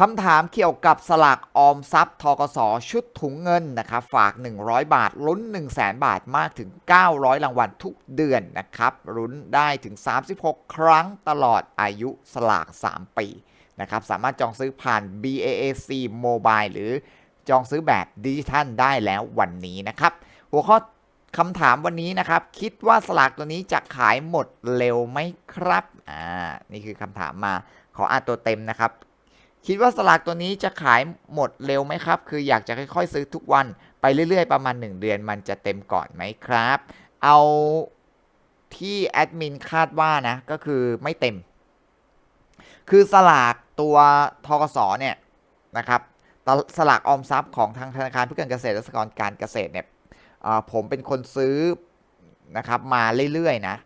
คำถามเกี่ยวกับสลากออมทรัพย์ทกสชุดถุงเงินนะครับฝาก 100 บาทลุ้น 1 0 0 0 0แบาทมากถึง 900 รางวัลทุกเดือนนะครับลุ้นได้ถึง 36 ครั้งตลอดอายุสลาก 3 ปีนะครับสามารถจองซื้อผ่าน BAAC Mobile หรือจองซื้อแบบดิจิทัลได้แล้ววันนี้นะครับ หัวข้อคำถามวันนี้นะครับ คิดว่าสลากตัวนี้จะขายหมดเร็วไหมครับอ่านี่คือคำถามมาขออ่านตัวเต็มนะครับ คิดว่าสลากตัวนี้จะขายหมดเร็วไหมครับ คืออยากจะค่อยๆ ซื้อทุกวันไปเรื่อยๆ ประมาณ 1 เดือนมันจะเต็มก่อนไหมครับ เอาที่แอดมินคาดว่านะ ก็คือไม่เต็ม คือสลากตัวทกสเนี่ยนะครับ สลากออมทรัพย์ของทางธนาคารเพื่อการเกษตรและสหกรณ์การเกษตรเนี่ยผมเป็นคนซื้อนะครับมาเรื่อยๆนะ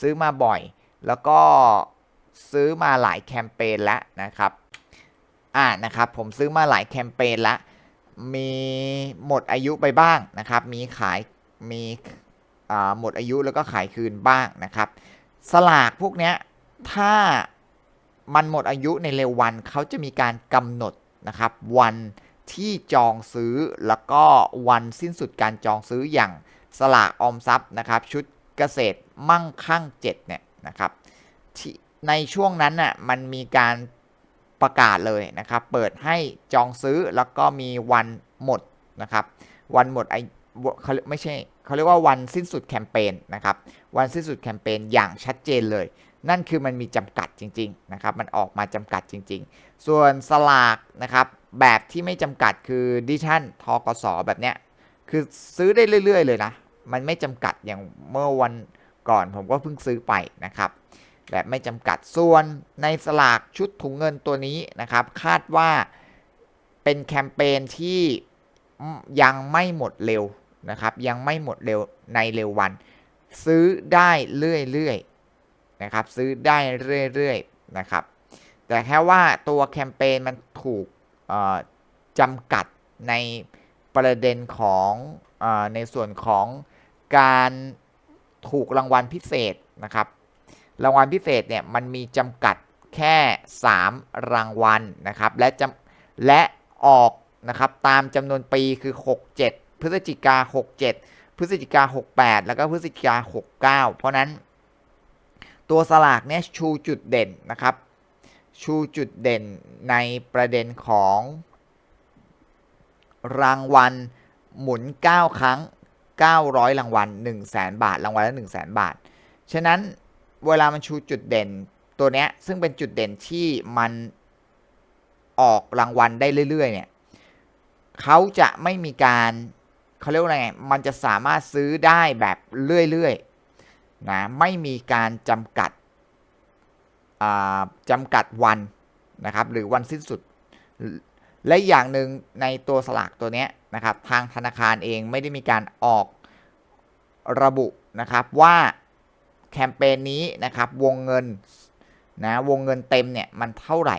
ซื้อมาบ่อย แล้วก็ซื้อมาหลายแคมเปญแล้วนะครับ อ่านะครับผมซื้อมาหลายแคมเปญละ มีหมดอายุไปบ้างนะครับ มีขายมีหมดอายุแล้วก็ขายคืนบ้างนะครับ สลากพวกเนี้ยถ้ามันหมดอายุในเร็ววันเขาจะมีการกำหนดนะครับ วันที่จองซื้อแล้วก็วันสิ้นสุดการจองซื้ออย่างสลากออมทรัพย์นะครับ ชุดเกษตรมั่งคั่ง7เนี่ยนะครับในช่วงนั้นน่ะมันมีการ ประกาศเลยนะครับ เปิดให้จองซื้อแล้วก็มีวันหมดนะครับ วันหมดไอเขาไม่ใช่เขาเรียกว่าวันสิ้นสุดแคมเปญนะครับ วันสิ้นสุดแคมเปญอย่างชัดเจนเลย นั่นคือมันมีจำกัดจริง ๆ นะครับ มันออกมาจำกัดจริง ๆ ส่วนสลากนะครับ แบบที่ไม่จำกัดคือดิชั่นทกสแบบเนี้ยคือซื้อได้เรื่อย ๆ เลยนะ มันไม่จำกัดอย่างเมื่อวันก่อนผมก็เพิ่งซื้อไปนะครับ แบบไม่จำกัดส่วนในสลากชุดถุงเงินตัวนี้นะครับ คาดว่าเป็นแคมเปญที่ยังไม่หมดเร็วนะครับ ยังไม่หมดเร็วในเร็ววัน ซื้อได้เรื่อยๆนะครับ ซื้อได้เรื่อยๆนะครับ แต่แค่ว่าตัวแคมเปญมันถูกจำกัดในประเด็นของอในส่วนของการถูกรางวัลพิเศษนะครับ รางวัลพิเศษเนี่ยมันมีจำกัดแค่ 3 รางวัลนะครับ และจำและออกนะครับตามจำนวนปีคือ 67 พฤศจิกา 67 พฤศจิกา 68 แล้วก็พฤศจิกา 69 เพราะนั้นตัวสลากเนี่ยชูจุดเด่นนะครับ ชูจุดเด่นในประเด็นของรางวัลหมุน 9 ครั้ง 900 รางวัล1 0 0 0 0แบาท รางวัลละ1 0 0 0 0 0บาท ฉะนั้น เวลามันชูจุดเด่นตัวเนี้ยซึ่งเป็นจุดเด่นที่มันออกรางวัลได้เรื่อยๆ เนี่ยเขาจะไม่มีการเขาเรียกว่าไงมันจะสามารถซื้อได้แบบเรื่อยๆนะไม่มีการจำกัดจำกัดวันนะครับ หรือวันสิ้นสุด และอย่างหนึ่งในตัวสลากตัวนี้นะครับ ทางธนาคารเองไม่ได้มีการออกระบุนะครับว่า แคมเปญนี้นะครับวงเงินนะวงเงินเต็มเนี่ยมันเท่าไหร่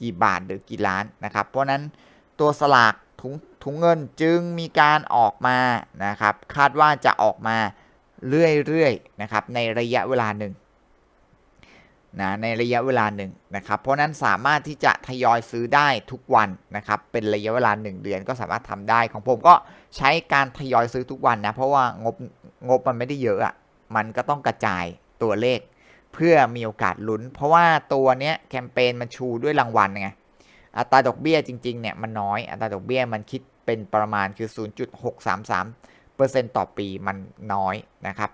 กี่บาทหรือกี่ล้านนะครับ เพราะนั้นตัวสลากถุงถุงเงินจึงมีการออกมานะครับ คาดว่าจะออกมาเรื่อยๆนะครับในระยะเวลาหนึ่งนะในระยะเวลาหนึ่งนะครับ เพราะนั้นสามารถที่จะทยอยซื้อได้ทุกวันนะครับ เป็นระยะเวลา 1 เดือนก็สามารถทำได้ของผมก็ใช้การทยอยซื้อทุกวันนะ เพราะว่างบงบมันไม่ได้เยอะอะ มันก็ต้องกระจายตัวเลข เพื่อมีโอกาสลุ้น เพราะว่าตัวเนี้ยแคมเปญมันชูด้วยรางวัลไงอัตราดอกเบี้ยจริงๆเนี่ยมันน้อยอัตราดอกเบี้ยมันคิดเป็นประมาณคือ 0.633%ต่อปีมันน้อยนะครับ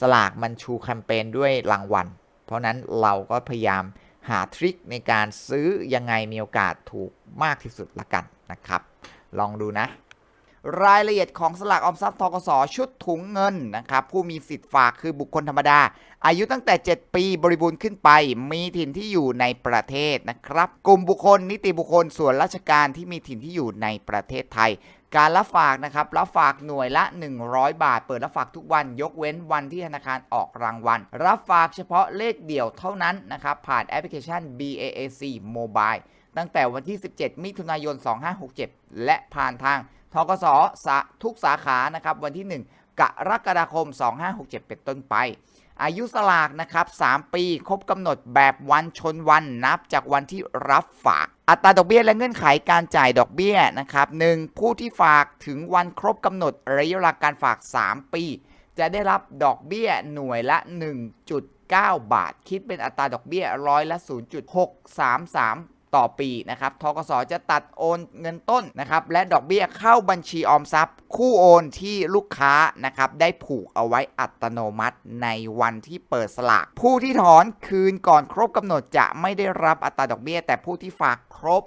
สลากมันชูแคมเปญด้วยรางวัล เพราะนั้นเราก็พยายามหาทริคในการซื้อยังไงมีโอกาสถูกมากที่สุดละกันนะครับ ลองดูนะ รายละเอียดของสลากออมทรัพย์ทกสชุดถุงเงินนะครับผู้มีสิทธิ์ฝากคือบุคคลธรรมดา อายุตั้งแต่ 7 ปีบริบูรณ์ขึ้นไป มีถิ่นที่อยู่ในประเทศนะครับ กลุ่มบุคคล นิติบุคคลส่วนราชการที่มีถิ่นที่อยู่ในประเทศไทย การรับฝากนะครับรับฝากหน่วยละ 100 บาท เปิดรับฝากทุกวัน ยกเว้นวันที่ธนาคารออกรางวัล รับฝากเฉพาะเลขเดี่ยวเท่านั้นนะครับผ่านแอปพลิเคชัน BAAC Mobile ตั้งแต่วันที่ 17 มิถุนายน 2567 และผ่านทาง ทกสทุกสาขานะครับวันที่ 1 กรกฎาคม 2567 เป็นต้นไป อายุสลากนะครับ 3 ปีครบกำหนดแบบวันชนวันนับจากวันที่รับฝาก อัตราดอกเบี้ยและเงื่อนไขการจ่ายดอกเบี้ยนะครับ 1. ผู้ที่ฝากถึงวันครบกำหนดระยะเวลาการฝาก 3 ปี จะได้รับดอกเบี้ยหน่วยละ 1.9 บาท คิดเป็นอัตราดอกเบี้ยร้อยละ 0.633 ต่อปีนะครับทกสจะตัดโอนเงินต้นนะครับและดอกเบี้ยเข้าบัญชีออมทรัพย์ คู่โอนที่ลูกค้านะครับได้ผูกเอาไว้อัตโนมัติในวันที่เปิดสลากผู้ที่ถอนคืนก่อนครบกำหนดจะไม่ได้รับอัตราดอกเบี้ย แต่ผู้ที่ฝากครบ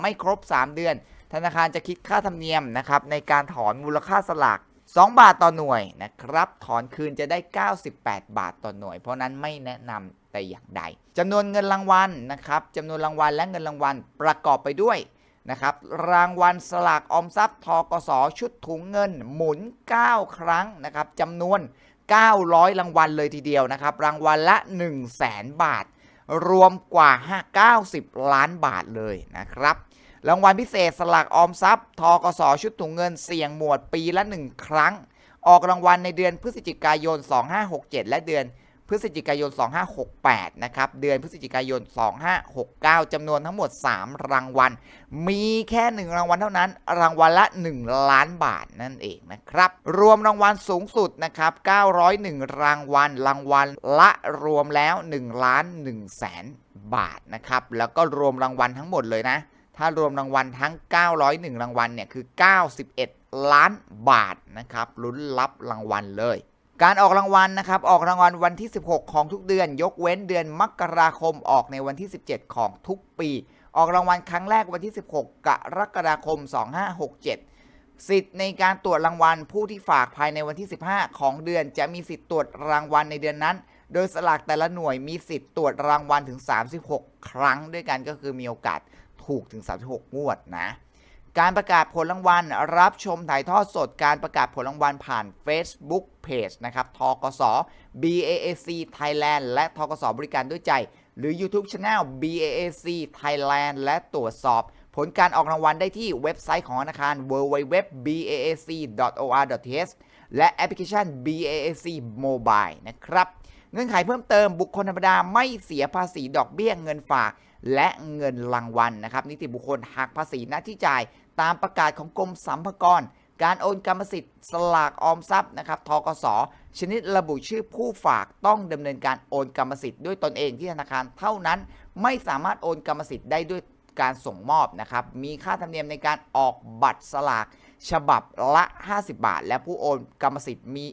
ไม่ครบ 3 เดือน ธนาคารจะคิดค่าธรรมเนียมนะครับในการถอนมูลค่าสลาก2 บาทต่อหน่วยนะครับ ถอนคืนจะได้ 98 บาทต่อหน่วย เพราะนั้นไม่แนะนำ แต่อย่างใดจำนวนเงินรางวัลนะครับจำนวนรางวัลและเงินรางวัลประกอบไปด้วยนะครับรางวัลสลากออมทรัพย์ทกสชุดถุงเงินหมุน 9 ครั้งนะครับจำนวน 900 รางวัลเลยทีเดียวนะครับ รางวัลละ 1 0 0 0 0แบาท รวมกว่า 90 ล้านบาทเลยนะครับ รางวัลพิเศษสลากออมทรัพย์ทกสชุดถุงเงินเสี่ยงหมวดปีละ 1 ครั้ง ออกรางวัลในเดือนพฤศจิกายน 2567 และเดือน พฤศจิกายน 2568 นะครับ เดือนพฤศจิกายน 2569 จำนวนทั้งหมด 3 รางวัล มีแค่ 1 รางวัลเท่านั้น รางวัลละ 1 ล้านบาทนั่นเองนะครับ รวมรางวัลสูงสุดนะครับ 901 รางวัล รางวัลละรวมแล้ว 1 ล้าน1แสนบาทนะครับ แล้วก็รวมรางวัลทั้งหมดเลยนะ ถ้ารวมรางวัลทั้ง 901 รางวัลเนี่ย คือ 91 ล้านบาทนะครับ ลุ้นรับรางวัลเลย การออกรางวัลนะครับ ออกรางวัลวันที่ 16 ของทุกเดือน ยกเว้นเดือนมกราคมออกในวันที่ 17 ของทุกปี ออกรางวัลครั้งแรกวันที่ 16 กรกฎาคม 2567 สิทธิ์ในการตรวจรางวัลผู้ที่ฝากภายในวันที่ 15 ของเดือน จะมีสิทธิ์ตรวจรางวัลในเดือนนั้น โดยสลากแต่ละหน่วยมีสิทธิ์ตรวจรางวัลถึง 36 ครั้งด้วยกันก็คือมีโอกาสถูกถึง 36 งวดนะ การประกาศผลรางวัล รับชมถ่ายทอดสดการประกาศผลรางวัลผ่าน Facebook Page นะครับทกส BAAC Thailand และทกสบริการด้วยใจ หรือ YouTube Channel BAAC Thailand และตรวจสอบ ผลการออกรางวัลได้ที่เว็บไซต์ของธนาคาร www.baac.or.th และแอปพลิเคชัน BAAC Mobile นะครับ เงื่อนไขเพิ่มเติมบุคคลธรรมดาไม่เสียภาษีดอกเบี้ยเงินฝาก และเงินรางวัลนะครับ นิติบุคคลหักภาษีหน้าที่จ่ายตามประกาศของกรมสรรพากร การโอนกรรมสิทธิ์สลากออมทรัพย์นะครับทกส ชนิดระบุชื่อผู้ฝากต้องดำเนินการโอนกรรมสิทธิ์ด้วยตนเองที่ธนาคารเท่านั้น ไม่สามารถโอนกรรมสิทธิ์ได้ด้วยการส่งมอบนะครับ มีค่าธรรมเนียมในการออกบัตรสลาก ฉบับละ 50 บาท และผู้โอนกรรมสิทธิ์มี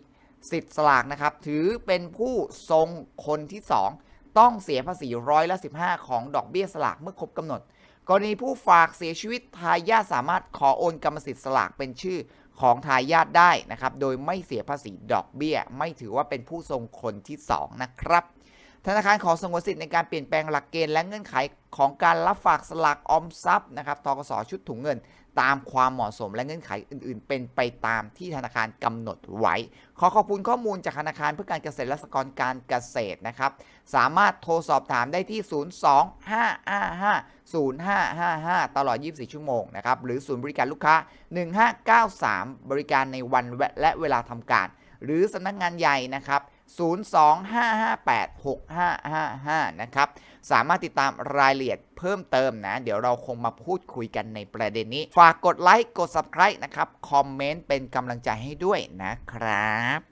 สิทธิ์สลากนะครับ ถือเป็นผู้ทรงคนที่ 2 ต้องเสียภาษีร้อยละ 15 ของดอกเบี้ยสลากเมื่อครบกำหนด กรณีผู้ฝากเสียชีวิตทายาทสามารถขอโอนกรรมสิทธิ์สลากเป็นชื่อของทายาทได้นะครับ โดยไม่เสียภาษีดอกเบี้ย ไม่ถือว่าเป็นผู้ทรงคนที่ 2 นะครับ ธนาคารขอสงวนสิทธิ์ในการเปลี่ยนแปลงหลักเกณฑ์และเงื่อนไขของการรับฝากสลากออมทรัพย์นะครับทกสชุดถุงเงิน ตามความเหมาะสมและเงื่อนไขอื่น ๆ เป็นไปตามที่ธนาคารกำหนดไว้ ขอขอบคุณข้อมูลจากธนาคารเพื่อการเกษตรและสหกรณ์การเกษตรนะครับ สามารถโทรสอบถามได้ที่ 025550555 ตลอด 24 ชั่วโมงนะครับ หรือศูนย์บริการลูกค้า 1593 บริการในวันและเวลาทำการ หรือสำนักงานใหญ่นะครับ 025586555 นะครับ สามารถติดตามรายละเอียดเพิ่มเติมนะ เดี๋ยวเราคงมาพูดคุยกันในประเด็นนี้ ฝากกดไลค์ กด Subscribe นะครับ คอมเมนต์เป็นกำลังใจให้ด้วยนะครับ